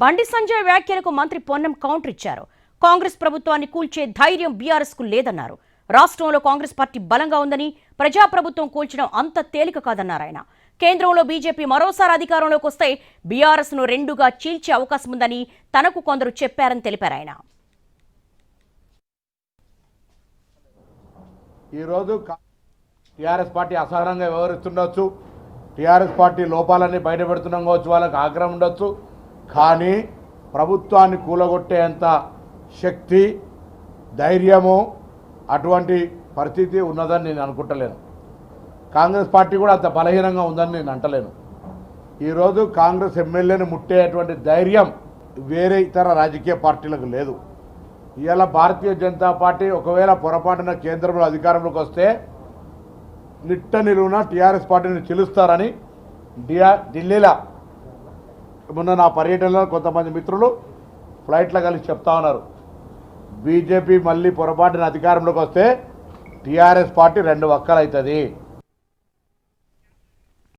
బండి సంజయ్ వ్యాఖ్యలకు మంత్రి పొన్నం కౌంటర్ ఇచ్చారు. కాంగ్రెస్ ప్రభుత్వాన్ని కూల్చే ధైర్యం బీఆర్ఎస్కు లేదన్నారు. రాష్ట్రంలో కాంగ్రెస్ పార్టీ బలంగా ఉందని ప్రజాప్రభుత్వం కూల్చడం అంత తేలిక కాదన్నారు ఆయన. కేంద్రంలో బీజేపీ మరోసారి అధికారంలోకి వస్తే బీఆర్ఎస్ను రెండుగా చీల్చే అవకాశం ఉందని తనకు కొందరు చెప్పారని తెలిపారు ఆయన. ఈరోజు టీఆర్ఎస్ పార్టీ అసహనంగా వ్యవహరిస్తుండొచ్చు. టీఆర్ఎస్ పార్టీ లోపాలన్నీ బయటపెడుతున్నాం కావచ్చు వాళ్ళకి ఆగ్రహం ఉండొచ్చు. కానీ ప్రభుత్వాన్ని కూలగొట్టేంత శక్తి ధైర్యము అటువంటి పరిస్థితి ఉన్నదని నేను అనుకుంటలేను. కాంగ్రెస్ పార్టీ కూడా అంత బలహీనంగా ఉందని నేను అంటలేను. ఈరోజు కాంగ్రెస్ ఎమ్మెల్యేని ముట్టేటువంటి ధైర్యం వేరే ఇతర రాజకీయ పార్టీలకు లేదు. ఇవాళ భారతీయ జనతా పార్టీ ఒకవేళ పొరపాటున కేంద్రంలో అధికారంలోకి వస్తే నిట్ట నిలువున టీఆర్ఎస్ పార్టీని చిలుస్తారని డిఆ ఢిల్లీలో మొన్న నా పర్యటనలో కొంతమంది మిత్రులు ఫ్లైట్లో కలిసి చెప్తా ఉన్నారు. బీజేపీ మళ్ళీ పొరపాటున అధికారంలోకి వస్తే టీఆర్ఎస్ పార్టీ రెండు వక్కలు అవుతుంది